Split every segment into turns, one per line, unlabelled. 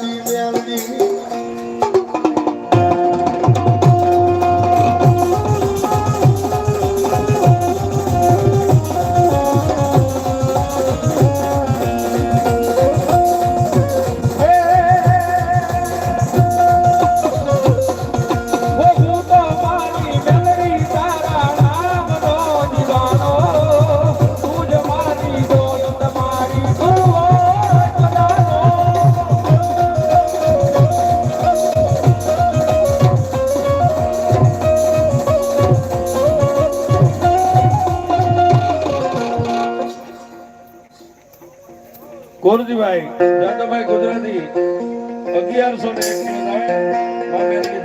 geldi ગોરજીભાઈ Dadabhai Gujarati અગિયારસો ને એક મામેરથી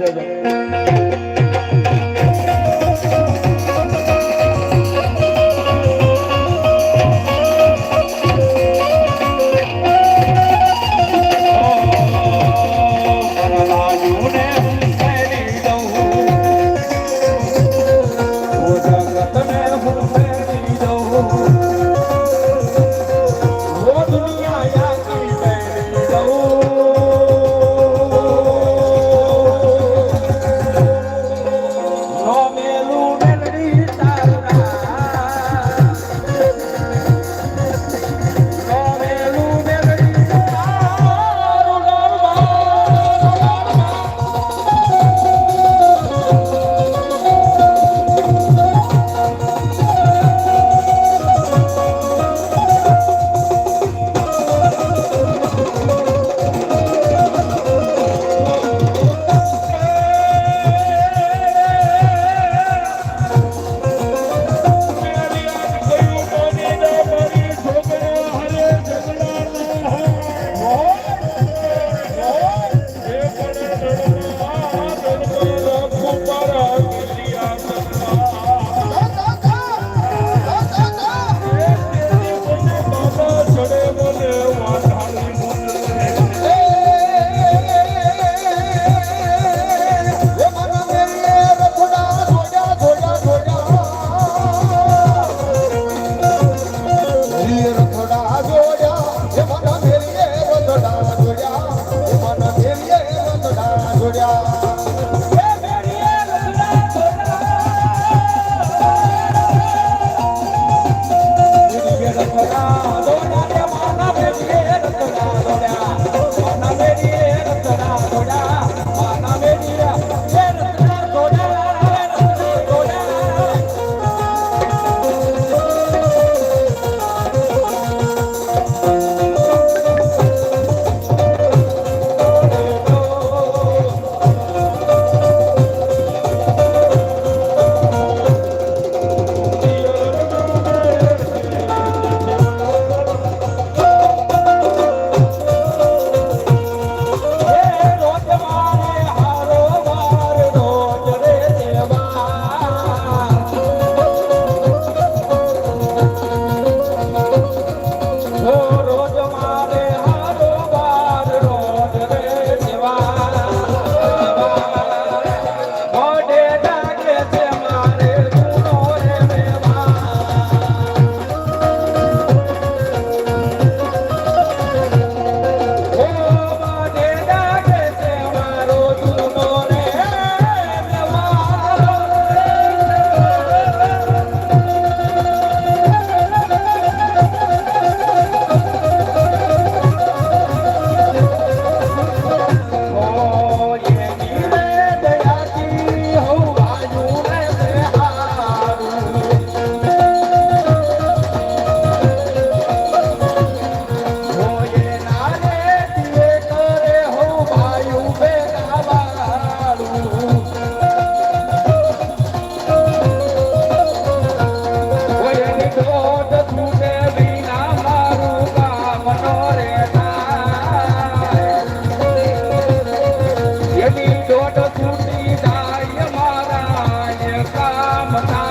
Papa.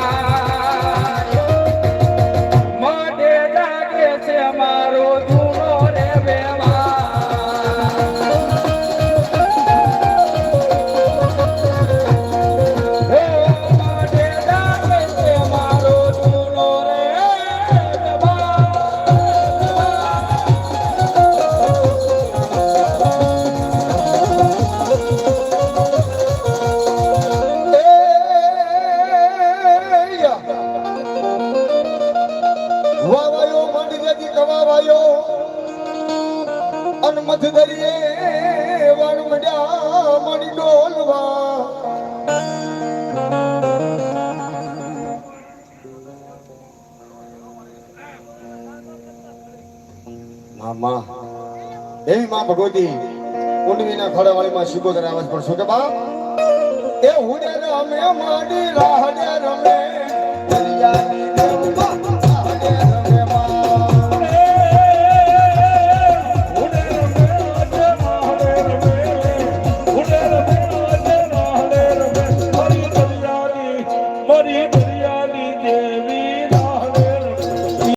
વાવાયો માંડી જતી કવાવાયો. અન મધ દરિયે વાણ મંડ્યા, મણી ડોલવા. મામા દેવી માં ભગવતી કુંડવીના ખડાવાળીમાં શિકોતર આવાજ પણ શું કે બા એ હુડે રમે માડી રાહડે રમે, દરિયાની